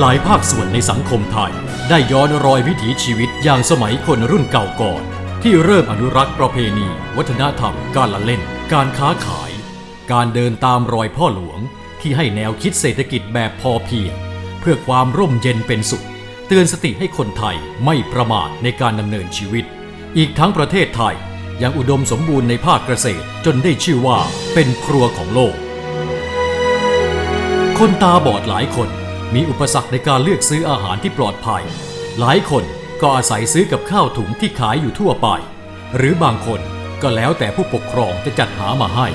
หลายภาคส่วนในสังคมไทย ได้ย้อนรอยวิถีชีวิตอย่างสมัยคนรุ่นเก่าก่อน ที่เริ่มอนุรักษ์ประเพณี วัฒนธรรม การละเล่น การค้าขาย การเดินตามรอยพ่อหลวง ที่ให้แนวคิดเศรษฐกิจแบบพอเพียง เพื่อความร่มเย็นเป็นสุข เตือนสติให้คนไทยไม่ประมาทในการดำเนินชีวิต อีกทั้งประเทศไทยยังอุดมสมบูรณ์ในภาคเกษตรจนได้ชื่อว่าเป็นครัวของโลก คนตาบอดหลายคน มีอุปสรรคในการเลือกซื้ออาหารที่ปลอดภัย หลายคนก็อาศัยซื้อกับข้าวถุงที่ขายอยู่ทั่วไป หรือบางคนก็แล้วแต่ผู้ปกครองจะจัดหามาให้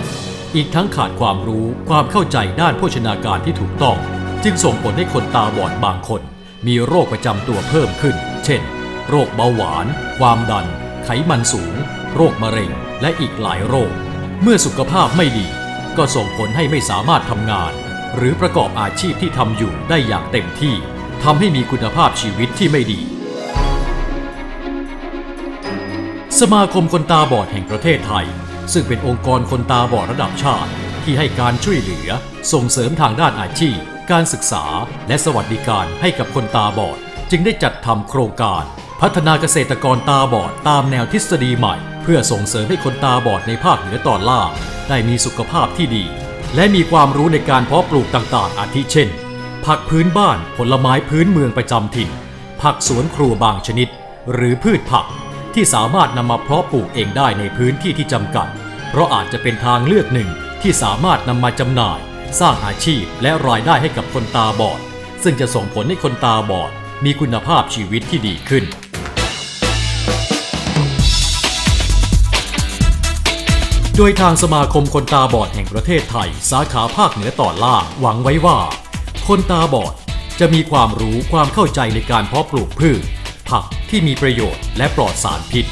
อีกทั้งขาดความรู้ความเข้าใจด้านโภชนาการที่ถูกต้อง จึงส่งผลให้คนตาบอดบางคน มีโรคประจำตัวเพิ่มขึ้น เช่น โรคเบาหวาน ความดัน ไขมันสูง โรคมะเร็ง และอีกหลายโรค เมื่อสุขภาพไม่ดี ก็ส่งผลให้ไม่สามารถทำงาน หรือประกอบอาชีพที่ทำอยู่ได้อย่างเต็มที่ทำให้มีคุณภาพชีวิตที่ไม่ดี สมาคมคนตาบอดแห่งประเทศไทย ซึ่งเป็นองค์กรคนตาบอดระดับชาติ ที่ให้การช่วยเหลือ ส่งเสริมทางด้านอาชีพ การศึกษา และสวัสดิการให้กับคนตาบอด จึงได้จัดทำโครงการ พัฒนาเกษตรกรตาบอดตามแนวทฤษฎีใหม่ เพื่อส่งเสริมให้คนตาบอดในภาคเหนือตอนล่างได้มีสุขภาพที่ดี และมีความรู้ในการเพาะปลูกต่างๆ อาทิเช่น ผักพื้นบ้านผลไม้พื้นเมืองประจำถิ่น ผักสวนครัวบางชนิด หรือพืชผักที่สามารถนำมาเพาะปลูกเองได้ในพื้นที่ที่จำกัด เพราะอาจจะเป็นทางเลือกหนึ่งที่สามารถนำมาจำหน่าย สร้างอาชีพและรายได้ให้กับคนตาบอด ซึ่งจะส่งผลให้คนตาบอด มีคุณภาพชีวิตที่ดีขึ้น โดยทางสมาคมคนตาบอดแห่งประเทศไทย สาขาภาคเหนือต่อล่างหวังไว้ว่า คนตาบอดจะมีความรู้ความเข้าใจในการเพาะปลูกพืช ผักที่มีประโยชน์และปลอดสารพิษ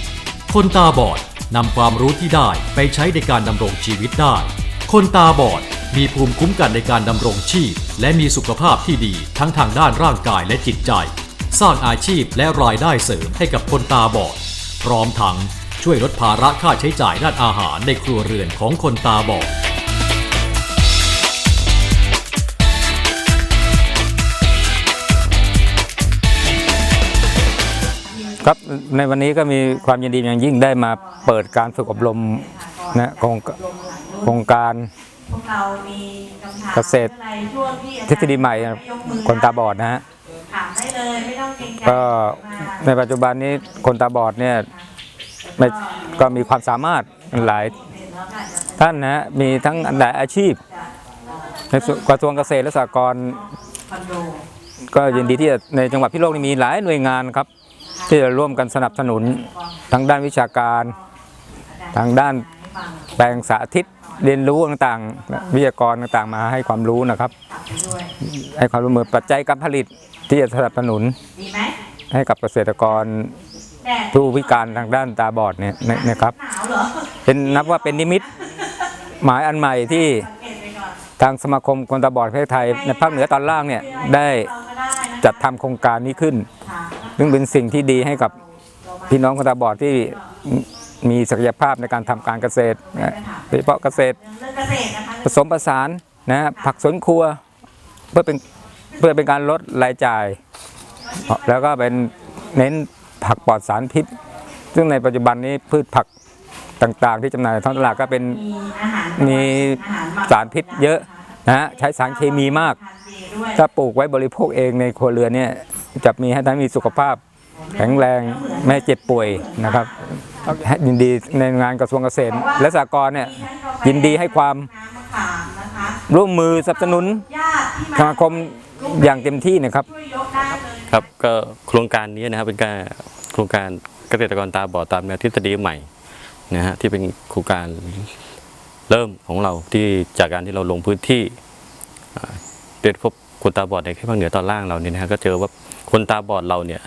คนตาบอดนำความรู้ที่ได้ไปใช้ในการดำรงชีวิตได้ คนตาบอดมีภูมิคุ้มกันในการดำรงชีพ และมีสุขภาพที่ดีทั้งทางด้านร่างกายและจิตใจ สร้างอาชีพและรายได้เสริมให้กับคนตาบอด พร้อมทั้ง ช่วยลดภาระค่าใช้จ่ายด้านอาหารในครัวเรือนของคนตาบอดครับในวันนี้ก็มีความยินดีอย่างยิ่งได้มาเปิดการฝึกอบรมนะโครงโครงการพวกเรามีคำถามเกษตรอะไรช่วงที่อาทจารย์ฤษฎีใหม่ยกมือคนตาบอดนะฮะถามได้เลยไม่ต้องเกรงใจก็ในปัจจุบันนี้คนตาบอดเนี่ย ไม่ก็มีความสามารถหลายท่านนะฮะมีทั้งหลายอาชีพในส่วนกระทรวงเกษตรและสหกรณ์คอนโดก็ยินดีที่จะในจังหวัดพิโลกนี่มีหลายหน่วยงานครับ ที่จะร่วมกันสนับสนุนทั้งด้านวิชาการทางด้านให้ฟังแปลงสาธิตเรียนรู้ต่างๆ วิทยากรต่างๆ มาให้ความรู้นะครับตัดไปด้วยให้ความรู้มือปัจจัยการผลิตที่จะสนับสนุนดีไหมให้กับเกษตรกรแดด ผู้พิการทางด้านตาบอดเนี่ยนะนะครับหนาวเหรอเป็นนับว่าเป็นนิมิต หมายอันใหม่ที่สังเกตไปก่อนทางสมาคมคนตาบอดประเทศไทย ในภาคเหนือตอนล่างเนี่ยได้เราก็ได้นะจัดทำโครงการนี้ขึ้นถามนะซึ่งเป็นสิ่งที่ดีให้กับพี่น้องคนตาบอดที่มีศักยภาพในการทำการเกษตรนะโดยเฉพาะเกษตรเรื่องเกษตรนะคะผสมผสานนะฮะผักสวนครัวเพื่อเป็นเพื่อเป็นการลดรายจ่าย แล้วก็เป็นเน้น ผักปลอดสารพิษ ซึ่งในปัจจุบันนี้พืชผักต่างๆ ที่จำหน่ายในท้องตลาดก็เป็นมีอาหารมีอาหารหมักสารพิษเยอะนะฮะใช้สารเคมีมากทานเจด้วยถ้าปลูกไว้บริโภคเองในครัวเรือนเนี่ยจะมีให้ท่านมีสุขภาพแข็งแรงไม่เจ็บป่วยนะครับ ยินดีในงานกระทรวงเกษตร และสหกรณ์เนี่ยยินดีให้ความน้ำมะขามนะคะร่วมมือสนับสนุนญาติที่สมามาคมอย่างเต็มที่นะครับ ครับก็โครงการนี้นะครับเป็นการโครงการเกษตรกรตาบอดตามแนวทฤษฎีใหม่นะฮะที่เป็นโครงการเริ่มของเราที่จากการที่เราลงพื้นที่เรียนพบคนตาบอดในภาคเหนือตอนล่างเราเนี่ยนะฮะก็เจอว่าคนตาบอดเราเนี่ย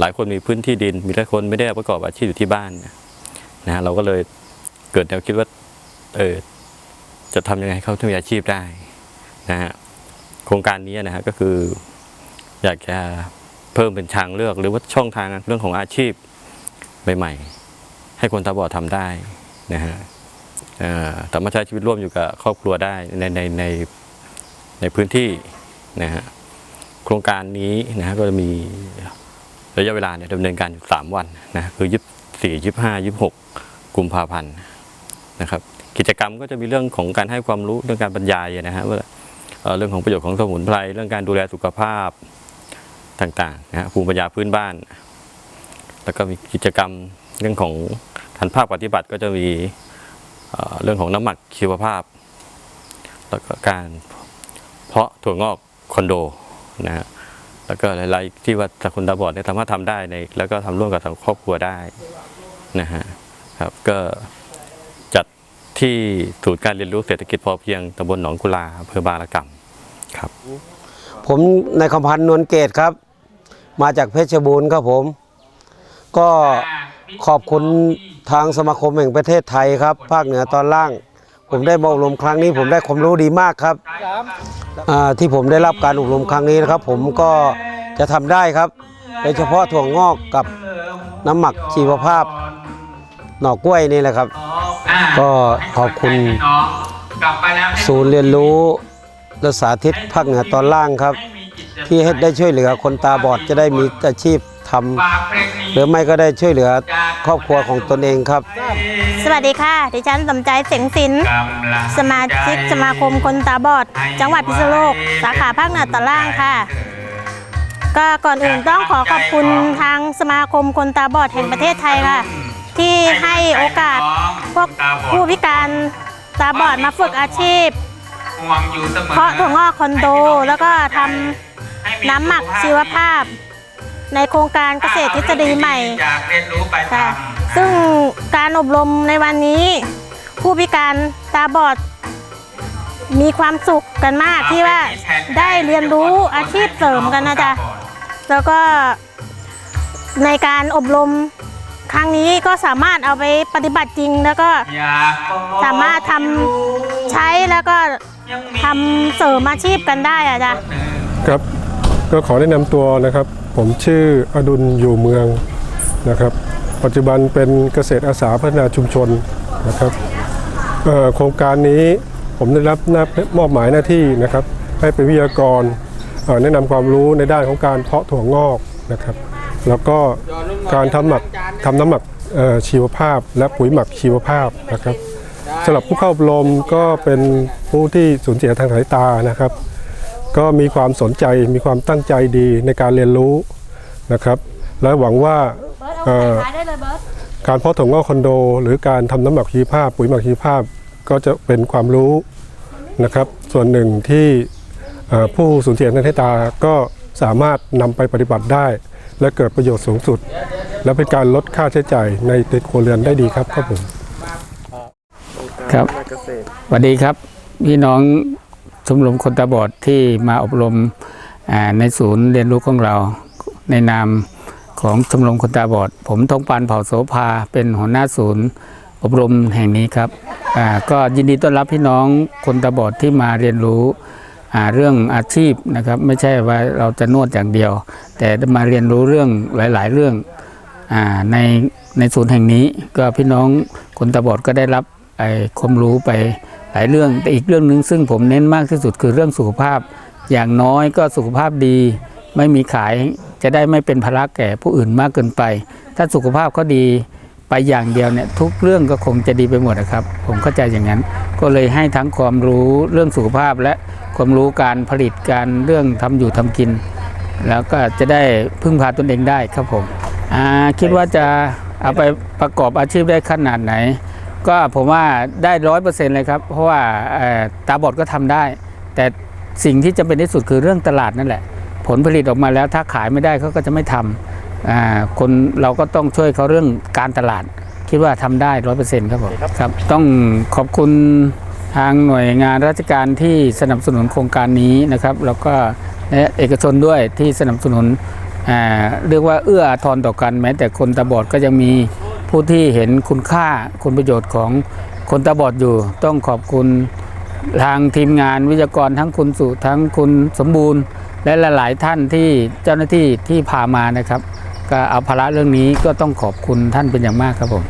หลายคนมีพื้นที่ดิน มีหลายคนไม่ได้ประกอบอาชีพอยู่ที่บ้านนะฮะเราก็เลยเกิดแนวคิดว่าเออจะทำยังไงให้เขาถึงมีอาชีพได้นะฮะโครงการนี้นะฮะก็คือ อยากจะเพิ่มเป็นทางเลือก หรือว่าช่องทางเรื่องของอาชีพใหม่ๆให้คนตาบอดทำได้นะฮะเอ่อสามารถใช้ชีวิตร่วมอยู่กับครอบครัวได้ในในในในพื้นที่นะฮะโครงการนี้นะฮะก็จะมีระยะเวลาเนี่ยดำเนินการอยู่สามวันนะคือยี่สี่ยี่ห้ายี่หกกุมภาพันธ์นะครับ กิจกรรมก็จะมีเรื่องของการให้ความรู้เรื่องการบรรยายนะฮะว่าเรื่องของประโยชน์ของสมุนไพรเรื่องการดูแลสุขภาพ ต่างๆนะฮะภูมิปัญญาพื้นบ้าน แล้วก็มีกิจกรรมเรื่องของทันภาคปฏิบัติก็จะมีเรื่องของน้ำหมักชีวภาพ แล้วก็การเพาะถั่วงอกคอนโดนะฮะแล้วก็หลายๆที่ว่าคนตาบอดเนี่ยสามารถทำได้ในแล้วก็ทำร่วมกับทางครอบครัวได้นะฮะครับก็จัดที่ศูนย์การเรียนรู้เศรษฐกิจพอเพียงตำบลหนองกุลาอำเภอบางระกำครับ ผมนายคำพันธ์นวลเกตครับ มาจากเพชรบูรณ์ครับผม ก็ขอบคุณทางสมาคมแห่งประเทศไทยครับ ภาคเหนือตอนล่าง ผมได้มาอบรมครั้งนี้ผมได้ความรู้ดีมากครับที่ผมได้รับการอบรมครั้งนี้นะครับ ผมก็จะทำได้ครับโดยเฉพาะถั่วงอกกับน้ำหมักชีวภาพ หน่อกล้วยนี่แหละครับ ก็ขอบคุณศูนย์เรียนรู้และสาธิตภาคเหนือตอนล่างครับ ที่ให้ได้ช่วยเหลือคนตาบอดจะได้มีอาชีพทำหรือไม่ก็ได้ช่วยเหลือครอบครัวของตนเองครับ สวัสดีค่ะ ดิฉันสมใจเสียงสิน สมาชิกสมาคมคนตาบอด จังหวัดพิษณุโลก สาขาภาคเหนือตอนล่างค่ะ ก็ก่อนอื่นต้องขอขอบคุณทางสมาคมคนตาบอดแห่งประเทศไทยค่ะ ที่ให้โอกาสพวกผู้พิการตาบอดมาฝึกอาชีพ เพาะถั่วงอกคอนโดแล้วก็ทำ น้ำหมักชีวภาพ ในโครงการเกษตรทฤษฎีใหม่จากเรียนรู้ไปทค่ะ ซึ่งการอบรมในวันนี้ ผู้พิการตาบอด มีความสุขกันมากำที่ว่าได้เรียนรู้อาชีพเสริมกันนะจ๊ะแล้วก็ในการอบรมครั้งนี้ก็สามารถเอาไปปฏิบัติจริงแล้วก็อยากบอกสามารถทำใช้แล้วก็ยังมีทำเสริมอาชีพกันได้อะจ๊ะครับ ก็ขอแนะนำตัวนะครับ ผมชื่ออดุลอยู่เมืองนะครับ ปัจจุบันเป็นเกษตรอาสาพัฒนาชุมชนนะครับโครงการนี้ผมได้รับมอบหมายหน้าที่นะครับ ให้เป็นวิทยากรแนะนำความรู้ในด้านของการเพาะถั่วงอกนะครับ แล้วก็การทำหมักทำน้ำหมักชีวภาพ และปุ๋ยหมักชีวภาพนะครับสำหรับผู้เข้าอบรมก็เป็นผู้ที่สูญเสียทางสายตานะครับ ก็มีความสนใจมีความตั้งใจดีในการเรียนรู้นะครับ และหวังว่าเอ่อการเพาะถั่วงอกคอนโด หรือการทำน้ำหมักชีวภาพ ปุ๋ยหมักชีวภาพก็จะเป็นความรู้นะครับ ส่วนหนึ่งที่เอ่อผู้สูญเสียทางสายตาก็สามารถนำไปปฏิบัติได้ และเกิดประโยชน์สูงสุด และเป็นการลดค่าใช้จ่ายในครัวเรือนได้ดีครับครับผมครับสวัสดีครับ พี่น้อง ชมรมคนตาบอดที่มาอบรมในศูนย์เรียนรู้ของเรา ในนามของชมรมคนตาบอด ผมทงปานเผ่าโสภาเป็นหัวหน้าศูนย์ อบรมแห่งนี้ครับก็ยินดีต้อนรับพี่น้องคนตาบอดที่มาเรียนรู้เรื่องอาชีพนะครับไม่ใช่ว่าเราจะนวดอย่างเดียว แต่มาเรียนรู้เรื่องหลาย ๆ เรื่องอในในศูนย์แห่งนี้ก็พี่น้องคนตาบอดก็ได้รับไอ้ความรู้ไป หลายเรื่องแต่อีกเรื่องหนึ่งซึ่งผมเน้นมากที่สุดคือเรื่องสุขภาพ อย่างน้อยก็สุขภาพดี ไม่มีขายจะได้ไม่เป็นภาระแก่ผู้อื่นมากเกินไป ถ้าสุขภาพเขาดีไปอย่างเดียวเนี่ยทุกเรื่องก็คงจะดีไปหมดนะครับ ผมเข้าใจอย่างนั้น ก็เลยให้ทั้งความรู้เรื่องสุขภาพและความรู้การผลิตการเรื่องทำอยู่ทำกิน แล้วก็จะได้พึ่งพาตนเองได้ครับผมคิดว่าจะเอาไปประกอบอาชีพได้ขนาดไหน ก็ผมว่าได้ร้อยเปอร์เซ็นต์เลยครับ เพราะว่าเอ่อตาบอดก็ทำได้ แต่สิ่งที่จำเป็นที่สุดคือเรื่องตลาดนั่นแหละ ผลผลิตออกมาแล้วถ้าขายไม่ได้เขาก็จะไม่ทำอ่าคนเราก็ต้องช่วยเขาเรื่องการตลาด คิดว่าทำได้ร้อยเปอร์เซ็นต์ครับผมครับ ต้องขอบคุณทางหน่วยงานราชการที่สนับสนุนโครงการนี้นะครับ แล้วก็และเอกชนด้วยที่สนับสนุนอ่าเรียกว่าเอื้ออาทรต่อกัน แม้แต่คนตาบอดก็ยังมี ผู้ที่เห็นคุณค่าคุณประโยชน์ของคนตาบอดอยู่ ต้องขอบคุณทางทีมงานวิทยากรทั้งคุณสุทั้งคุณสมบูรณ์ และหลาย ๆ ท่านที่เจ้าหน้าที่ที่พามานะครับ ก็เอาภาระเรื่องนี้ก็ต้องขอบคุณท่านเป็นอย่างมากครับผม